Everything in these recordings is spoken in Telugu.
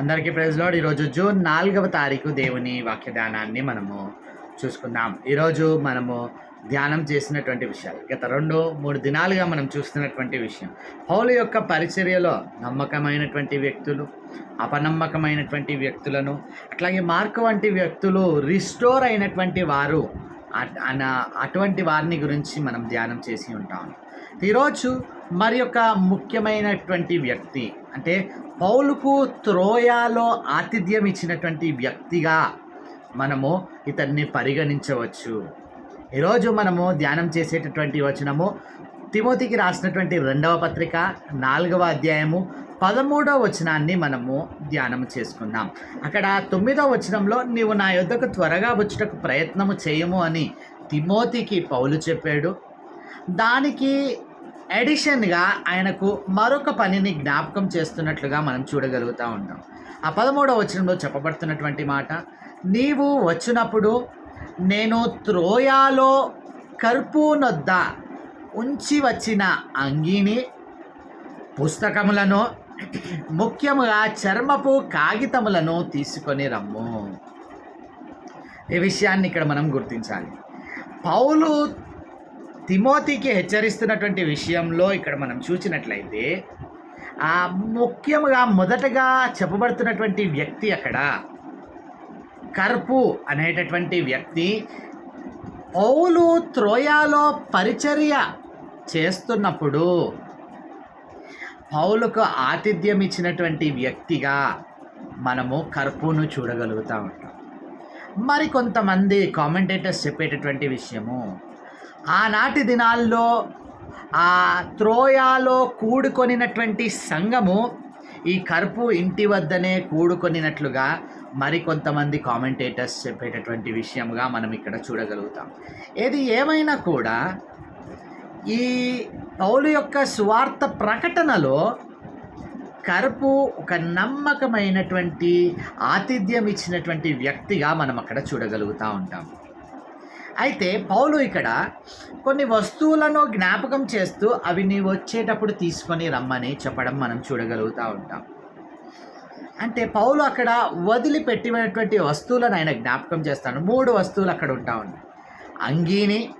అందరికీ ప్రైజ్లోడ్ ఈరోజు జూన్ నాలుగవ తారీఖు దేవుని వాక్యదానాన్ని మనము చూసుకుందాం. ఈరోజు మనము ధ్యానం చేసినటువంటి విషయాలు. గత రెండు మూడు దినాలుగా మనం చూస్తున్నటువంటి విషయం. పౌలు యొక్క పరిచర్యలో నమ్మకమైనటువంటి వ్యక్తులు అపనమ్మకమైనటువంటి వ్యక్తులను అట్లాగే మార్క్ వంటి వ్యక్తులు రిస్టోర్ అయినటువంటి వారు అటువంటి వారిని గురించి మనం ధ్యానం చేసి ఉంటాం. ఈరోజు మరి యొక్క ముఖ్యమైనటువంటి వ్యక్తి అంటే పౌలుకు త్రోయాలో ఆతిథ్యం ఇచ్చినటువంటి వ్యక్తిగా మనము ఇతన్ని పరిగణించవచ్చు. ఈరోజు మనము ధ్యానం చేసేటటువంటి వచనము తిమోతికి రాసినటువంటి రెండవ పత్రిక నాలుగవ అధ్యాయము పదమూడవ వచనాన్ని మనము ధ్యానం చేసుకుందాం. అక్కడ తొమ్మిదవ వచనంలో నీవు నా యొద్దకు త్వరగా వచ్చుటకు ప్రయత్నము చేయము అని తిమోతికి పౌలు చెప్పాడు. దానికి ఎడిషన్గా ఆయనకు మరొక పనిని జ్ఞాపకం చేస్తున్నట్లుగా మనం చూడగలుగుతూ ఉంటాం ఆ పదమూడవ వచనంలో చెప్పబడుతున్నటువంటి మాట నీవు వచ్చినప్పుడు నేను త్రోయాలో కర్పూనొద్ద ఉంచి వచ్చిన అంగీని పుస్తకములను ముఖ్యముగా చర్మపు కాగితములను తీసుకొని రమ్ము. ఈ విషయాన్ని ఇక్కడ మనం గుర్తించాలి. పౌలు తిమోతికి హెచ్చరిస్తున్నటువంటి విషయంలో ఇక్కడ మనం చూసినట్లయితే ఆ ముఖ్యముగా మొదటగా చెప్పబడుతున్నటువంటి వ్యక్తి అక్కడ కర్పు అనేటటువంటి వ్యక్తి పౌలు త్రోయాలో పరిచర్య చేస్తున్నప్పుడు పౌలకు ఆతిథ్యం ఇచ్చినటువంటి వ్యక్తిగా మనము కర్పును చూడగలుగుతూ ఉంటాం. మరి కొంతమంది కామెంటేటర్స్ చెప్పేటటువంటి విషయము ఆనాటి దినాల్లో ఆ త్రోయాలో కూడుకొనినటువంటి సంఘము ఈ కర్పు ఇంటి వద్దనే కూడుకొనినట్లుగా మరి కొంతమంది కామెంటేటర్స్ చెప్పేటటువంటి విషయంగా మనం ఇక్కడ చూడగలుగుతాం. ఏది ఏమైనా కూడా ఈ పౌలు యొక్క సువార్త ప్రకటనలో కరుపు ఒక నమ్మకమైనటువంటి ఆతిథ్యం ఇచ్చినటువంటి వ్యక్తిగా మనం అక్కడ చూడగలుగుతూ ఉంటాం. అయితే పౌలు ఇక్కడ కొన్ని వస్తువులను జ్ఞాపకం చేస్తూ అవి నీవు వచ్చేటప్పుడు తీసుకొని రమ్మని చెప్పడం మనం చూడగలుగుతూ ఉంటాం. అంటే పౌలు అక్కడ వదిలిపెట్టినటువంటి వస్తువులను ఆయన జ్ఞాపకం చేస్తాడు. మూడు వస్తువులు అక్కడ ఉంటా ఉన్నాయి. అంగీని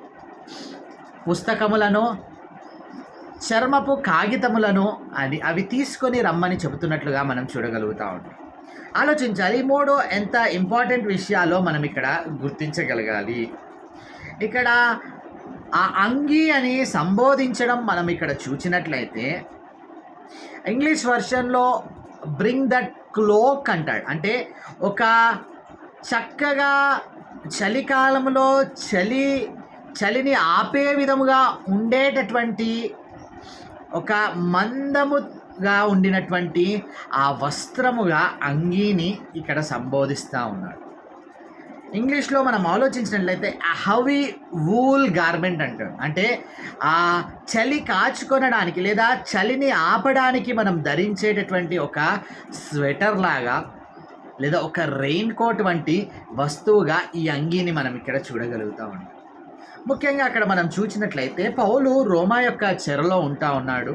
పుస్తకములను చర్మపు కాగితములను అది అవి తీసుకొని రమ్మని చెబుతున్నట్లుగా మనం చూడగలుగుతూ ఉంటాం. ఆలోచించాలి మూడు ఎంత ఇంపార్టెంట్ విషయాలో మనం ఇక్కడ గుర్తించగలగాలి. ఇక్కడ ఆ అంగీ అని సంబోధించడం మనం ఇక్కడ చూసినట్లయితే ఇంగ్లీష్ వర్షన్లో బ్రింగ్ దట్ క్లోక్ అంటాడు అంటే ఒక చక్కగా చలికాలంలో చలి చలిని ఆపే విధముగా ఉండేటటువంటి ఒక మందముగా ఉండినటువంటి ఆ వస్త్రముగా అంగీని ఇక్కడ సంబోధిస్తూ ఉన్నాడు. ఇంగ్లీష్లో మనం ఆలోచించినట్లయితే హవీ వూల్ గార్మెంట్ అంటాడు అంటే ఆ చలి కాచుకొనడానికి లేదా చలిని ఆపడానికి మనం ధరించేటటువంటి ఒక స్వెటర్ లాగా లేదా ఒక రెయిన్ కోట్ వంటి వస్తువుగా ఈ అంగీని మనం ఇక్కడ చూడగలుగుతా ముఖ్యంగా అక్కడ మనం చూసినట్లయితే పౌలు రోమా యొక్క చెరలో ఉంటా ఉన్నాడు.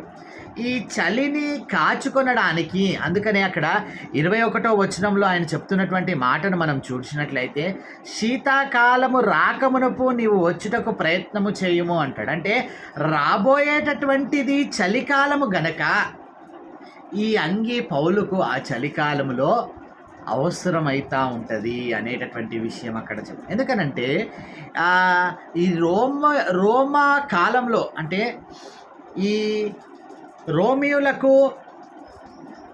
ఈ చలిని కాచుకొనడానికి అందుకనే అక్కడ ఇరవై ఒకటో వచనంలో ఆయన చెప్తున్నటువంటి మాటను మనం చూసినట్లయితే శీతాకాలము రాకమునపు నీవు వచ్చుటకు ప్రయత్నము చేయము అంటాడు. అంటే రాబోయేటటువంటిది చలికాలము గనక ఈ అంగి పౌలుకు ఆ చలికాలంలో అవసరమైతా ఉంటుంది అనేటటువంటి విషయం అక్కడ చెప్ప ఎందుకనంటే ఈ రోమ రోమా కాలంలో అంటే ఈ రోమియోలకు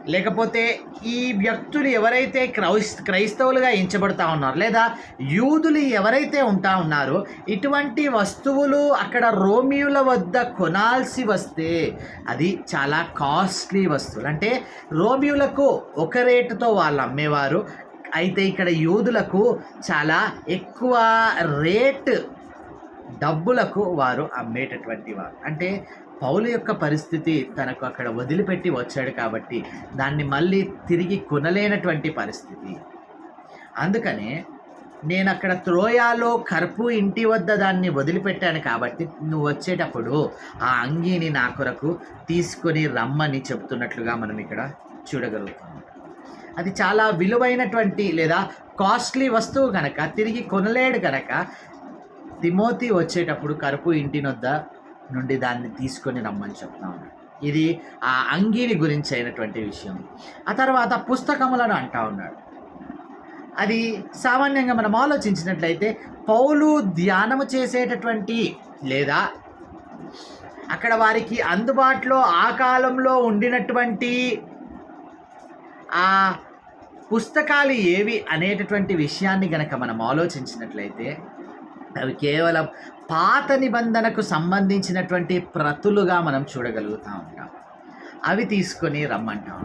లేకపోతే ఈ వ్యక్తులు ఎవరైతే క్రైస్ క్రైస్తవులుగా ఎంచబడతా ఉన్నారు లేదా యూదులు ఎవరైతే ఉంటా ఉన్నారో ఇటువంటి వస్తువులు అక్కడ రోమియుల వద్ద కొనాల్సి వస్తే అది చాలా కాస్ట్లీ వస్తువులు. అంటే రోమియులకు ఒక రేటుతో వాళ్ళు అమ్మేవారు. అయితే ఇక్కడ యూదులకు చాలా ఎక్కువ రేట్ డబ్బులకు వారు అమ్మేటటువంటి వారు. అంటే పౌలు యొక్క పరిస్థితి తనకు అక్కడ వదిలిపెట్టి వచ్చాడు కాబట్టి దాన్ని మళ్ళీ తిరిగి కొనలేనటువంటి పరిస్థితి. అందుకనే నేను అక్కడ త్రోయాలో కర్పు ఇంటి వద్ద దాన్ని వదిలిపెట్టాను కాబట్టి నువ్వు వచ్చేటప్పుడు ఆ అంగీని నా కొరకు తీసుకొని రమ్మని చెప్తున్నట్లుగా మనం ఇక్కడ చూడగలుగుతాం. అది చాలా విలువైనటువంటి లేదా కాస్ట్లీ వస్తువు కనుక తిరిగి కొనలేడు కనుక తిమోతి వచ్చేటప్పుడు కరుపు ఇంటినొద్ద నుండి దాన్ని తీసుకొని రమ్మని చెప్తా ఉన్నాడు ఇది ఆ అంగీని గురించి అయినటువంటి విషయం. ఆ తర్వాత పుస్తకములను అంటా ఉన్నాడు. అది సామాన్యంగా మనం ఆలోచించినట్లయితే పౌలు ధ్యానము చేసేటటువంటి లేదా అక్కడ వారికి అందుబాటులో ఆ కాలంలో ఉండినటువంటి ఆ పుస్తకాలు ఏవి అనేటటువంటి విషయాన్ని గనక మనం ఆలోచించినట్లయితే అవి కేవలం పాత నిబంధనకు సంబంధించినటువంటి ప్రతులుగా మనం చూడగలుగుతూ ఉంటాం. అవి తీసుకొని రమ్మంటా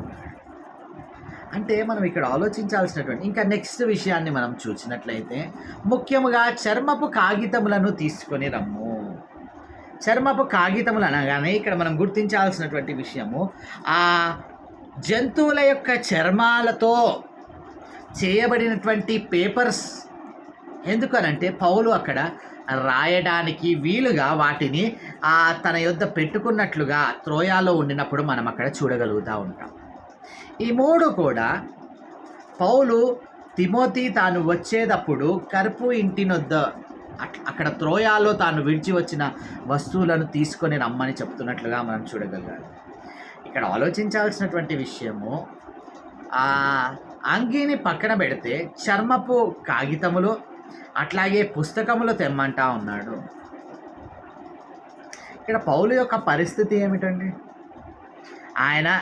అంటే మనం ఇక్కడ ఆలోచించాల్సినటువంటి ఇంకా నెక్స్ట్ విషయాన్ని మనం చూసినట్లయితే ముఖ్యముగా చర్మపు కాగితములను తీసుకొని రమ్ము. చర్మపు కాగితములు అనగానే ఇక్కడ మనం గుర్తించాల్సినటువంటి విషయము ఆ జంతువుల యొక్క చర్మాలతో చేయబడినటువంటి పేపర్స్ ఎందుకనంటే పౌలు అక్కడ రాయడానికి వీలుగా వాటిని ఆ తన యొద్ద పెట్టుకున్నట్లుగా త్రోయాలో ఉండినప్పుడు మనం అక్కడ చూడగలుగుతూ ఉంటాం. ఈ మూడు కూడా పౌలు తిమోతి తాను వచ్చేటప్పుడు కరుపు ఇంటినొద్ద అక్కడ త్రోయాలో తాను విడిచి వచ్చిన వస్తువులను తీసుకొని రమ్మని చెప్తున్నట్లుగా మనం చూడగలగాలి. ఇక్కడ ఆలోచించాల్సినటువంటి విషయము ఆ అంగీని పక్కన పెడితే చర్మపు కాగితములు అట్లాగే పుస్తకములు తెమ్మంటా ఉన్నాడు. ఇక్కడ పౌలు యొక్క పరిస్థితి ఏమిటండి? ఆయన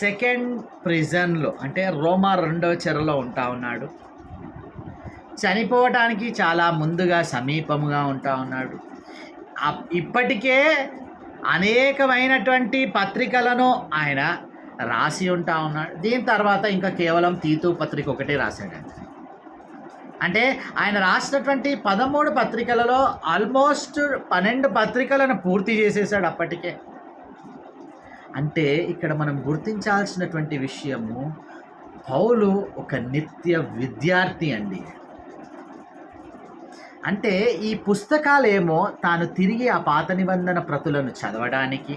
సెకండ్ ప్రిజన్లో అంటే రోమా రెండవ చెరలో ఉంటా ఉన్నాడు. చనిపోవటానికి చాలా ముందుగా సమీపముగా ఉంటా ఉన్నాడు. అప్- ఇప్పటికే అనేకమైనటువంటి పత్రికలను ఆయన రాసి ఉంటా ఉన్నాడు. దీని తర్వాత ఇంకా కేవలం తీతు పత్రిక ఒకటే రాశాడు అంటే ఆయన రాసినటువంటి పదమూడు పత్రికలలో ఆల్మోస్ట్ పన్నెండు పత్రికలను పూర్తి చేసేసాడు అప్పటికే. అంటే ఇక్కడ మనం గుర్తించాల్సినటువంటి విషయము పౌలు ఒక నిత్య విద్యార్థి అండి. అంటే ఈ పుస్తకాలేమో తాను తిరిగి ఆ పాత నిబంధన ప్రతులను చదవడానికి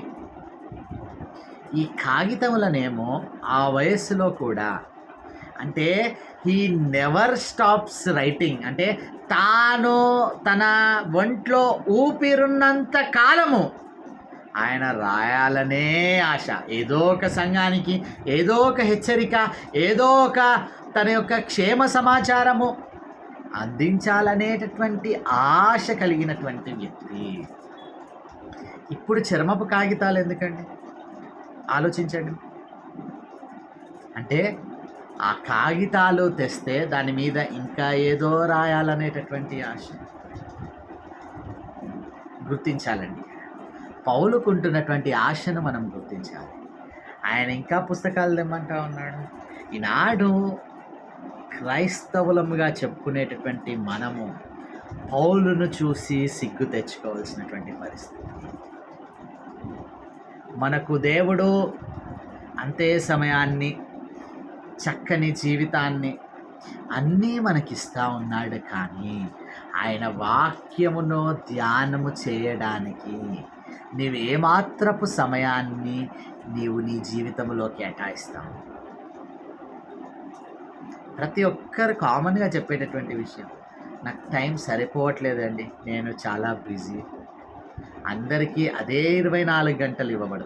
ఈ కాగితములనేమో ఆ వయస్సులో కూడా అంటే హీ నెవర్ స్టాప్స్ రైటింగ్ అంటే తాను తన ఒంట్లో ఊపిరున్నంత కాలము ఆయన రాయాలనే ఆశ. ఏదో ఒక సంఘానికి ఏదో ఒక హెచ్చరిక ఏదో ఒక తన యొక్క క్షేమ సమాచారము అందించాలనేటటువంటి ఆశ కలిగినటువంటి వ్యక్తి. ఇప్పుడు చర్మపు కాగితాలు ఎందుకండి? ఆలోచించండి. అంటే ఆ కాగితాలు తెస్తే దాని మీద ఇంకా ఏదో రాయాలనేటటువంటి ఆశ. గుర్తించాలండి. పౌలుకుంటున్నటువంటి ఆశను మనం గుర్తించాలి. ఆయన ఇంకా పుస్తకాలు తెమ్మంటా ఉన్నాడు. ఈనాడు క్రైస్తవులముగా చెప్పుకునేటటువంటి మనము పౌలును చూసి సిగ్గు తెచ్చుకోవాల్సినటువంటి పరిస్థితి. మనకు దేవుడు అంతే సమయాన్ని చక్కని జీవితాన్ని అన్నీ మనకిస్తా ఉన్నాడు కానీ ఆయన వాక్యమును ధ్యానము చేయడానికి నీవేమాత్రపు సమయాన్ని నీవు నీ జీవితంలో కేటాయిస్తావు. ప్రతి ఒక్కరు కామన్గా చెప్పేటటువంటి విషయం నాకు టైం సరిపోవట్లేదండి నేను చాలా బిజీ. అందరికీ అదే ఇరవై నాలుగు గంటలు ఇవ్వబడు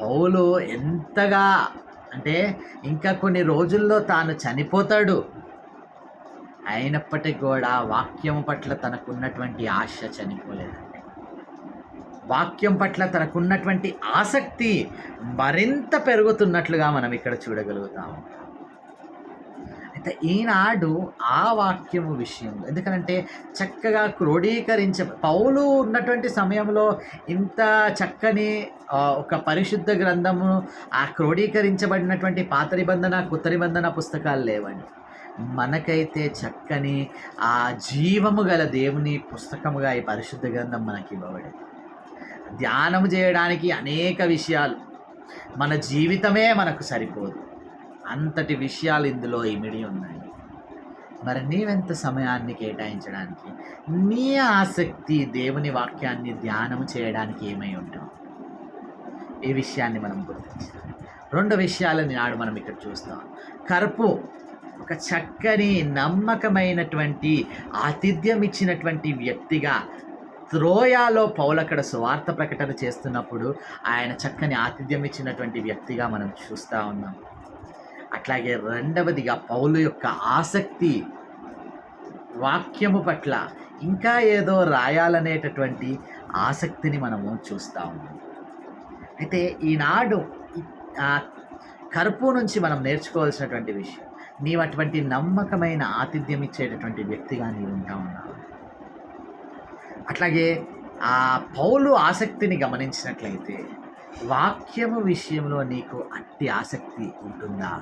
పౌలు ఎంతగా అంటే ఇంకా కొన్ని రోజుల్లో తాను చనిపోతాడు. అయినప్పటికీ కూడా వాక్యం పట్ల తనకున్నటువంటి ఆశ చనిపోలేదండి వాక్యం పట్ల తనకున్నటువంటి ఆసక్తి మరింత పెరుగుతున్నట్లుగా మనం ఇక్కడ చూడగలుగుతాము. అయితే ఈనాడు ఆ వాక్యము విషయంలో. ఎందుకంటే చక్కగా క్రోడీకరించ పౌలు ఉన్నటువంటి సమయంలో ఇంత చక్కని ఒక పరిశుద్ధ గ్రంథము ఆ క్రోడీకరించబడినటువంటి పాత నిబంధన కొత్త నిబంధన పుస్తకాలు లేవండి. మనకైతే చక్కని ఆ జీవము గల దేవుని పుస్తకముగా ఈ పరిశుద్ధ గ్రంథం మనకి ఇవ్వబడింది ధ్యానం చేయడానికి అనేక విషయాలు. మన జీవితమే మనకు సరిపోదు. అంతటి విషయాలు ఇందులో ఇమిడి ఉన్నాయి. మరి నీవెంత సమయాన్ని కేటాయించడానికి? నీ ఆసక్తి దేవుని వాక్యాన్ని ధ్యానం చేయడానికి ఏమై ఉంటాం ఈ విషయాన్ని మనం గుర్తించాలి. రెండు విషయాలని నాడు మనం ఇక్కడ చూస్తాం. కరుపు ఒక చక్కని నమ్మకమైనటువంటి ఆతిథ్యం ఇచ్చినటువంటి వ్యక్తిగా త్రోయాలో పౌలక్కడ సువార్త ప్రకటన చేస్తున్నప్పుడు ఆయన చక్కని ఆతిథ్యం ఇచ్చినటువంటి వ్యక్తిగా మనం చూస్తూ ఉన్నాం. అట్లాగే రెండవదిగా పౌలు యొక్క ఆసక్తి వాక్యము పట్ల ఇంకా ఏదో రాయాలనేటటువంటి ఆసక్తిని మనము చూస్తాము ఉన్నాం. అయితే ఈనాడు ఆ కరుపు నుంచి మనం నేర్చుకోవాల్సినటువంటి విషయం నీవు అటువంటి నమ్మకమైన ఆతిథ్యం ఇచ్చేటటువంటి వ్యక్తిగా నీవు ఉంటా ఉన్నావు. అట్లాగే ఆ పౌలు ఆసక్తిని గమనించినట్లయితే వాక్యము విషయంలో నీకు అట్టి ఆసక్తి ఉంటుందా?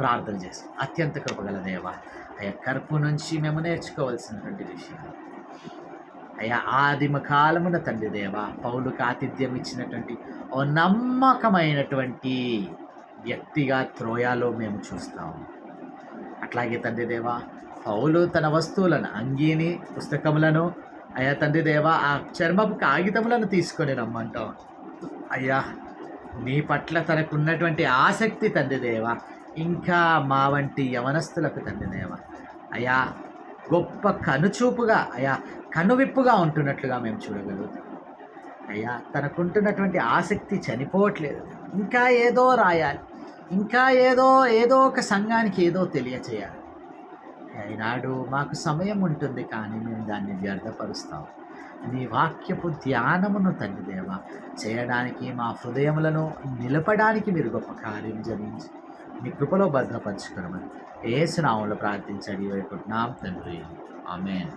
ప్రార్థన చేస్తాం అత్యంత కృపగల దేవ అయ్యా కరుపు నుంచి మేము నేర్చుకోవాల్సినటువంటి విషయం. అయ్యా ఆదిమ కాలమున తండ్రి దేవ పౌలుకు ఆతిథ్యం ఇచ్చినటువంటి ఓ నమ్మకమైనటువంటి వ్యక్తిగా త్రోయాలో మేము చూస్తాము అట్లాగే తండ్రి దేవ పౌలు తన వస్తువులను అంగీని పుస్తకములను అయ్యా తండ్రి దేవ ఆ చర్మపు కాగితములను తీసుకొని రమ్మంటాం. అయ్యా నీ పట్ల తనకున్నటువంటి ఆసక్తి తండ్రి దేవ ఇంకా మా వంటి యవనస్తులకు తండ్రి దేవ అయ్యా గొప్ప కనుచూపుగా అయ్యా కనువిప్పుగా ఉంటున్నట్లుగా మేము చూడగలుగుతాం. అయ్యా తనకుంటున్నటువంటి ఆసక్తి చనిపోవట్లేదు. ఇంకా ఏదో రాయాలి. ఇంకా ఏదో ఏదో ఒక సంఘానికి ఏదో తెలియచేయాలి. ఈనాడు మాకు సమయం ఉంటుంది కానీ మేము దాన్ని వ్యర్థపరుస్తాం. నీ వాక్యపు ధ్యానమును తండ్రి దేవ చేయడానికి మా హృదయములను నిలపడానికి మీరు గొప్ప కార్యం జరిగించి. నీ కృపలో భద్రపరచుకోమని ఏసునామంలో ప్రార్థించండి. వేడుకుంటున్నాం తండ్రి. ఆమెన్.